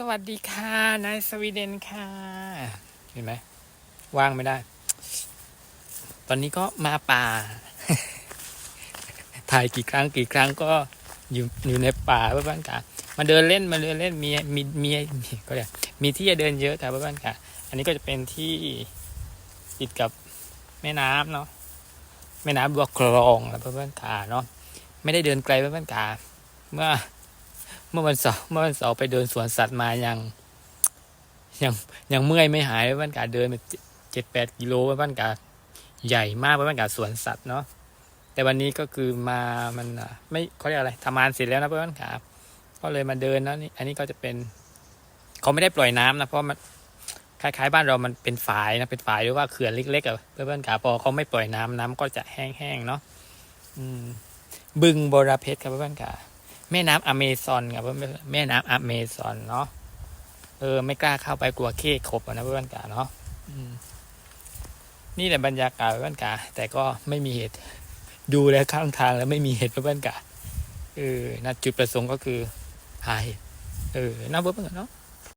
สวัสดีค่ะนายสวีเดนค่ะ เห็นไหมว่างไม่ได้ ตอนนี้ก็มาป่า ถ่ายกี่ครั้งกี่ครั้งก็อยู่อยู่ในป่าเพื่อนๆค่ะมาเดินเล่นมาเดินเล่นมีมีมีมีก็เรียกมีที่จะเดินเยอะค่ะเพื่อนๆค่ะ อันนี้ก็จะเป็นที่ติดกับแม่น้ำเนาะแม่น้ำบัวคลองนะเพื่อนๆค่ะเนาะไม่ได้เดินไกลเพื่อนๆค่ะเมื่อ เมื่อวันเสาร์เมื่อวันเสาร์ไปเดินสวนสัตว์มายัง ยังยังเมื่อยไม่หายเพื่อนๆค่ะเดินไปเจ็ดแปดกิโลเพื่อนๆค่ะใหญ่มากเพื่อนๆค่ะสวนสัตว์เนาะแต่วันนี้ก็คือมามันไม่เขาเรียกอะไรทำงานเสร็จแล้วนะเพื่อนครับก็เลยมาเดินนะนี่อันนี้ก็จะเป็นเขาไม่ได้ปล่อยน้ำนะเพราะมันคล้ายๆบ้านเรามันเป็นฝายนะเป็นฝายหรือว่าเขื่อนเล็กๆอะเพื่อนๆครับพอเขาไม่ปล่อยน้ำน้ำก็จะแห้งๆเนาะอืม บึงบราเพชรครับเพื่อนๆครับ แม่น้ำอเมซอนครับเพื่อนแม่น้ำอเมซอนเนาะเออ ไม่กล้าเข้าไปกลัวเคขบอะนะเพื่อนๆครับเนาะนี่แหละบรรยากาศเพื่อนๆครับแต่ก็ไม่มีเหตุ ดูแล้วข้างทางแล้วไม่มีเหตุเพื่อนๆกะเออนะจุดประสงค์ก็คือหายเออน่าเบื่อเนาะ